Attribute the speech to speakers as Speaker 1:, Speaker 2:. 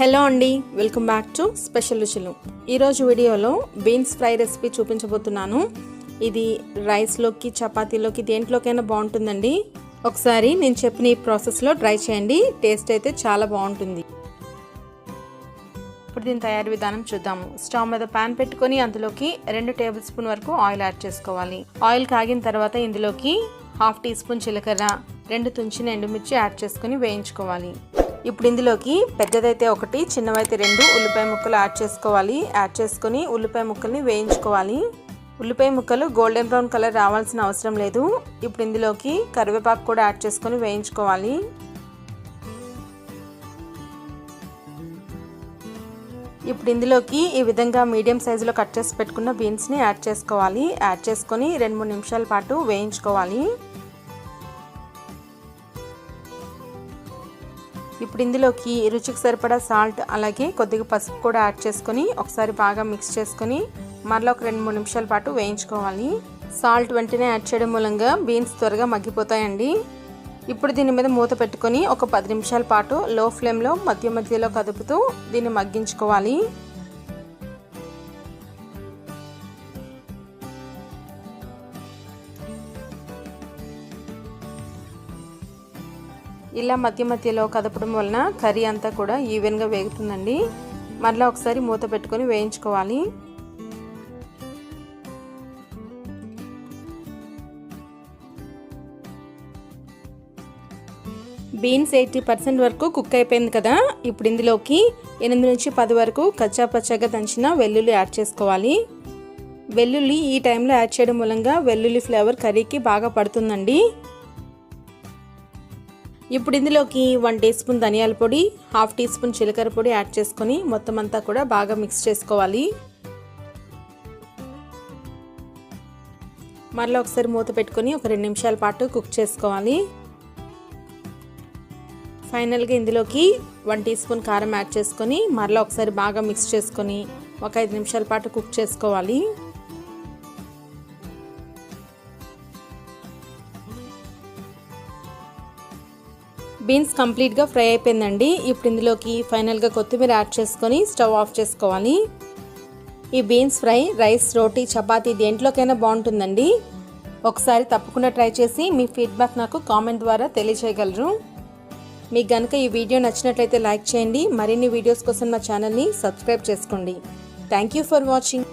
Speaker 1: Hello అండి welcome back to special రుచులు. ఈరోజు వీడియోలో బీన్స్ ఫ్రై రెసిపీ చూపించబోతున్నాను. ఇది రైస్లోకి చపాతీలోకి దేంట్లోకైనా బాగుంటుందండి. ఒకసారి నేను చెప్పిన ఈ ప్రాసెస్లో ట్రై చేయండి టేస్ట్ అయితే చాలా బాగుంటుంది. ఇప్పుడు దీని తయారీ విధానం చూద్దాము. స్టవ్ మీద పాన్ పెట్టుకొని అందులోకి రెండు టేబుల్ స్పూన్ వరకు ఆయిల్ యాడ్ చేసుకోవాలి. ఆయిల్ కాగిన తర్వాత ఇందులోకి హాఫ్ టీ స్పూన్ జీలకర్ర రెండు తుంచిన ఎండుమిర్చి యాడ్ చేసుకొని వేయించుకోవాలి. ఇప్పుడు ఇందులోకి పెద్దదైతే ఒకటి చిన్నవైతే రెండు ఉల్లిపాయ ముక్కలు యాడ్ చేసుకోవాలి. యాడ్ చేసుకొని ఉల్లిపాయ ముక్కల్ని వేయించుకోవాలి. ఉల్లిపాయ ముక్కలు గోల్డెన్ బ్రౌన్ కలర్ రావాల్సిన అవసరం లేదు. ఇప్పుడు ఇందులోకి కరివేపాకు కూడా యాడ్ చేసుకొని వేయించుకోవాలి. ఇప్పుడు ఇందులోకి ఈ విధంగా మీడియం సైజులో కట్ చేసి పెట్టుకున్న బీన్స్ని యాడ్ చేసుకోవాలి. యాడ్ చేసుకొని రెండు మూడు నిమిషాల పాటు వేయించుకోవాలి. ఇప్పుడు ఇందులోకి రుచికి సరిపడా సాల్ట్ అలాగే కొద్దిగా పసుపు కూడా యాడ్ చేసుకొని ఒకసారి బాగా మిక్స్ చేసుకొని మరలా ఒక రెండు మూడు నిమిషాల పాటు వేయించుకోవాలి. సాల్ట్ వెంటనే యాడ్ చేయడం మూలంగా బీన్స్ త్వరగా మగ్గిపోతాయండి. ఇప్పుడు దీని మీద మూత పెట్టుకొని ఒక పది నిమిషాల పాటు లో ఫ్లేమ్లో మధ్య మధ్యలో కదుపుతూ దీన్ని మగ్గించుకోవాలి. ఇలా మధ్య మధ్యలో కదపడం వలన కర్రీ అంతా కూడా ఈవెన్గా వేగుతుందండి. మరలా ఒకసారి మూత పెట్టుకొని వేయించుకోవాలి. బీన్స్ ఎయిటీ పర్సెంట్ వరకు కుక్ అయిపోయింది కదా. ఇప్పుడు ఇందులోకి ఎనిమిది నుంచి పది వరకు కచ్చా పచ్చగా దంచిన వెల్లుల్లి యాడ్ చేసుకోవాలి. వెల్లుల్లి ఈ టైంలో యాడ్ చేయడం మూలంగా వెల్లుల్లి ఫ్లేవర్ కర్రీకి బాగా పడుతుందండి. ఇప్పుడు ఇందులోకి వన్ టీ స్పూన్ ధనియాల పొడి హాఫ్ టీ స్పూన్ జీలకర్ర పొడి యాడ్ చేసుకొని మొత్తం అంతా కూడా బాగా మిక్స్ చేసుకోవాలి. మరలా ఒకసారి మూత పెట్టుకొని ఒక రెండు నిమిషాల పాటు కుక్ చేసుకోవాలి. ఫైనల్గా ఇందులోకి వన్ టీ స్పూన్ కారం యాడ్ చేసుకొని మరలా ఒకసారి బాగా మిక్స్ చేసుకొని ఒక ఐదు నిమిషాల పాటు కుక్ చేసుకోవాలి. బీన్స్ కంప్లీట్గా ఫ్రై అయిపోయిందండి. ఇప్పుడు ఇందులోకి ఫైనల్గా కొత్తిమీర యాడ్ చేసుకొని స్టవ్ ఆఫ్ చేసుకోవాలి. ఈ బీన్స్ ఫ్రై రైస్ రోటీ చపాతీ దేంట్లోకైనా బాగుంటుందండి. ఒకసారి తప్పకుండా ట్రై చేసి మీ ఫీడ్బ్యాక్ నాకు కామెంట్ ద్వారా తెలియచేయగలరు. మీకు కనుక ఈ వీడియో నచ్చినట్లయితే లైక్ చేయండి. మరిన్ని వీడియోస్ కోసం నా ఛానల్ని సబ్స్క్రైబ్ చేసుకోండి. Thank you for watching.